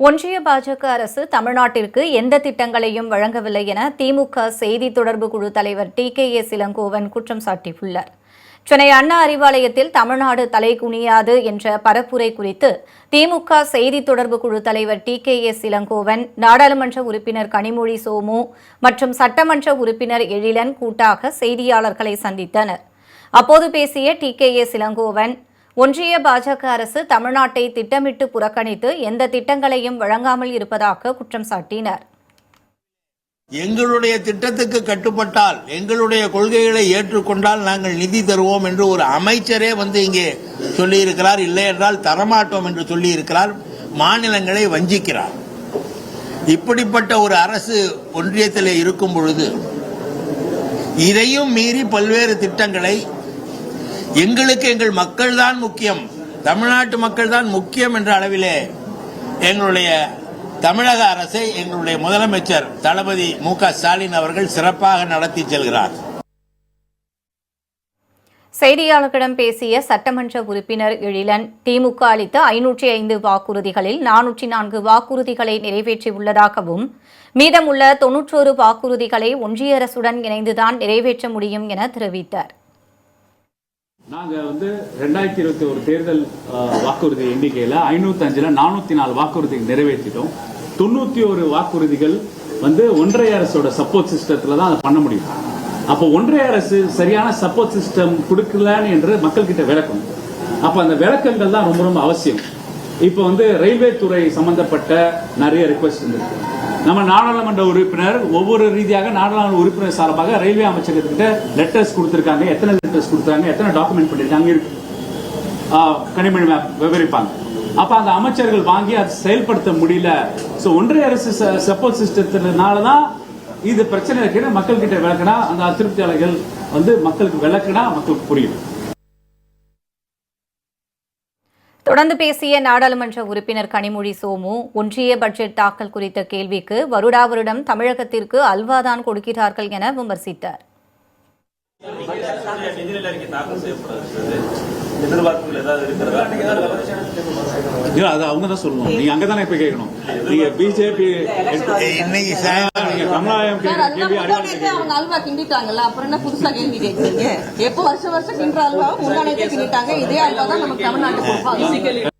ஒன்றிய பாஜக அரசு தமிழ்நாட்டிற்கு எந்த திட்டங்களையும் வழங்கவில்லை என திமுக செய்தி தொடர்பு குழு தலைவர் டி கே ஏ சிலங்கோவன் குற்றம் சாட்டியுள்ளார். சென்னை அண்ணா அறிவாலயத்தில் தமிழ்நாடு தலை குனியாது என்ற பரப்புரை குறித்து திமுக செய்தி தொடர்பு குழு தலைவர் டி கே ஏ சிலங்கோவன் நாடாளுமன்ற உறுப்பினர் கனிமொழி சோமு மற்றும் சட்டமன்ற உறுப்பினர் எழிலன் கூட்டாக செய்தியாளர்களை சந்தித்தனர். அப்போது பேசிய டி கே ஏ சிலங்கோவன் ஒன்றிய பாஜக அரசு தமிழ்நாட்டை திட்டமிட்டு புறக்கணித்து எந்த திட்டங்களையும் வழங்காமல் இருப்பதாக குற்றம் சாட்டினார். எங்களுடைய திட்டத்துக்கு கட்டுப்பட்டால் எங்களுடைய கொள்கைகளை ஏற்றுக்கொண்டால் நாங்கள் நிதி தருவோம் என்று ஒரு அமைச்சரே வந்து இங்கே சொல்லியிருக்கிறார். இல்லை என்றால் தரமாட்டோம் என்று சொல்லியிருக்கிறார். மாநிலங்களை வஞ்சிக்கிறார். இப்படிப்பட்ட ஒரு அரசு ஒன்றியத்தில் இருக்கும் பொழுது இதையும் மீறி பல்வேறு திட்டங்களை எங்களுக்கு எங்கள் மக்கள் தான் முக்கியம். தமிழ்நாட்டு மக்கள் தான் முக்கியம் என்ற அளவிலே எங்களுடைய தமிழக அரசை எங்களுடைய முதலமைச்சர் தளபதி மு க ஸ்டாலின் அவர்கள் சிறப்பாக நடத்தி செல்கிறார். செய்தியாளர்களிடம் பேசிய சட்டமன்ற உறுப்பினர் எழிலன் திமுக அளித்த ஐநூற்றி ஐந்து வாக்குறுதிகளில் நானூற்றி நான்கு வாக்குறுதிகளை நிறைவேற்றியுள்ளதாகவும் மீதமுள்ள தொன்னூற்றோரு வாக்குறுதிகளை ஒன்றிய அரசுடன் இணைந்துதான் நிறைவேற்ற முடியும் என தெரிவித்தார். நாங்க வந்து ரெண்டாயிரத்தி இருபத்தி ஒரு தேர்தல் அஹ், வாக்குறுதி எண்ணிக்கையில ஐநூத்தி அஞ்சுல நானூத்தி நாலு வாக்குறுதி நிறைவேற்றிட்டோம். தொண்ணூத்தி ஒரு வாக்குறுதிகள் வந்து ஒன்றிய அரசோட சப்போர்ட் சிஸ்டத்தில் தான் அதை பண்ண முடியும். அப்போ ஒன்றிய அரசு சரியான சப்போர்ட் சிஸ்டம் கொடுக்கலன்னு என்று மக்கள் கிட்ட விளக்கணும். அப்ப அந்த விளக்கங்கள் தான் ரொம்ப ரொம்ப அவசியம். இப்போ வந்து ரயில்வே துறை சம்பந்தப்பட்ட நிறைய ரிக்வஸ்ட் இருந்திருக்கு நம்ம நாடாளுமன்ற உறுப்பினர் ஒவ்வொரு ரீதியாக நாடாளுமன்ற உறுப்பினர் சார்பாக ரயில்வே அமைச்சகத்துக்கிட்ட லெட்டர்ஸ் கொடுத்துருக்காங்க. எத்தனை லெட்டர்ஸ் கொடுத்தாங்க எத்தனை டாக்குமெண்ட் பண்ணியிருக்காங்க இருக்கு. கனிமொழி மேம் விவரிப்பாங்க. அப்ப அந்த அமைச்சர்கள் வாங்கி அதை செயல்படுத்த முடியல. ஸோ ஒன்றிய அரசு சப்போர்ட் சிஸ்டத்தினால தான் இது பிரச்சனை இருக்குன்னு மக்கள் கிட்ட விளக்குனா அந்த அதிருப்தியாளர்கள் வந்து மக்களுக்கு விளக்குனா மக்களுக்கு புரியும். தொடர்ந்து பேசிய நாடாளுமன்ற உறுப்பினர் கனிமொழி சோமு ஒன்றிய பட்ஜெட் தாக்கல் குறித்த கேள்விக்கு வருடா வருடம் தமிழகத்திற்கு அல்வாதான் கொடுக்கிறார்கள் என விமர்சித்தார். அது அவங்க தான் சொல்லணும். நீங்க அங்கதானே போய் கேட்கணும். நீங்க பிஜேபி இன்னைக்கு கமலாயம் கேள்வி அவங்க அல்வா கிண்டிட்டாங்கல்ல அப்புறம் என்ன புதுசா கேள்வி எப்போ வருஷம் வருஷம் கிண்டுற அல்வாவை நேத்தே கிண்டிட்டாங்க இதே அல்வா தான் நமக்கு தமிழ்நாட்டுக்கு